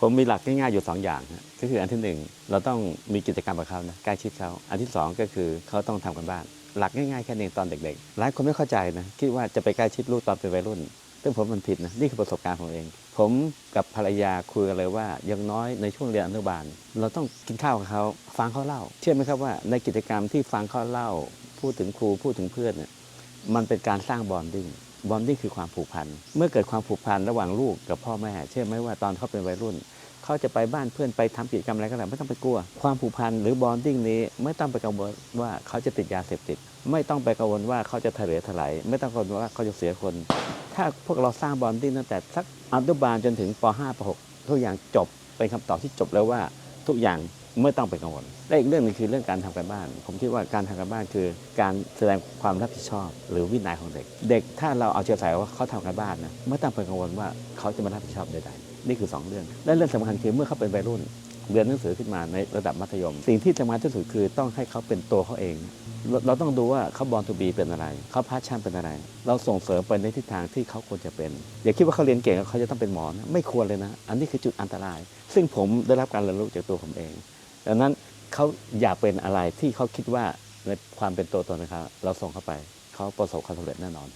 ผมมีหลักง่ายๆอยู่ 2 อย่างก็คืออันที่หนึ่งเราต้องมีกิจกรรมกับเขานะใกล้ชิดเขาอันที่สองก็คือเขาต้องทำกันบ้าน หลักง่ายๆแค่นี้ตอนเด็กๆหลายคนไม่เข้าใจนะคิดว่าจะไปใกล้ชิดลูกตอนเป็นวัยรุ่นซึ่งผมมันผิดนะนี่คือประสบการณ์ของเอง ผมกับภรรยาคุยกันเลยว่าอยังน้อยในช่วงเรียนอนุบาล เราต้องกินข้าวกับเขาฟังเขาเล่า เชื่อไหมครับว่าในกิจกรรมที่ฟังเขาเล่า พูดถึงครูพูดถึงเพื่อนเนี่ยมันเป็นการสร้างบอนดิ้ง บอนดิ้งคือความผูกพัน เมื่อเกิดความผูกพันระหว่างลูกกับพ่อแม่ เชื่อไหมว่าตอนเขาเป็นวัยรุ่น เขาจะไปบ้านเพื่อนไปทำกิจกรรมอะไรก็ได้วไม่ต้องไปกลัว ความผูกพันหรือบอนดิ้งนี้ไม่ต้องไปกังวลว่าเขาจะติดยาเสพติด ไม่ต้องไปกังวลว่าเขาจะทะเลถลายไม่ต้องกังวลว่าเขาจะเสียคน ถ้าพวกเราสร้างบอนดิ้งตั้งแต่สักอนุบาลจนถึงป .5 ป .6 ทุกอย่างจบเป็นคำตอบที่จบแล้วว่าทุกอย่าง ไม่ต้องไปกังวลและอีกเรื่องหนึงคือเรื่องการทำการบ้าน ผมคิดว่าการทำการบ้านคือ การแสดงความรับผิดชอบ หรือวินัยของเด็ก เด็กถ้าเราเอาใจใส่ว่าเขาทำการบ้านนะไม่ต้องไปกังวลว่าเขาจะมารับผิดชอบใดๆนี่คือสองเรื่องและเรื่องสำคัญคือเมื่อเขาเป็นวัยรุ่นเรียนหนังสือขึ้นมาในระดับมัธยม สิ่งที่สำคัญที่สุดคือต้องให้เขาเป็นตัวเขาเองเราเราต้องดูว่าเขาบอลทูบีเป็นอะไร เขาพาชั่นเป็นอะไร เราส่งเสริมไปในทิศทางที่เขาควรจะเป็น อย่าคิดว่าเขาเรียนเก่งเขาจะต้องเป็นหมอนะไม่ควรเลยนะ อันนี้คือจุดอันตราย ซึ่งผมได้รับการเรียนรู้จากตัวผมเอง ดังนั้นเขาอยากเป็นอะไรที่เขาคิดว่าในความเป็นตัวตนนะครับเราส่งเข้าไปเขาประสบความสำเร็จแน่นอน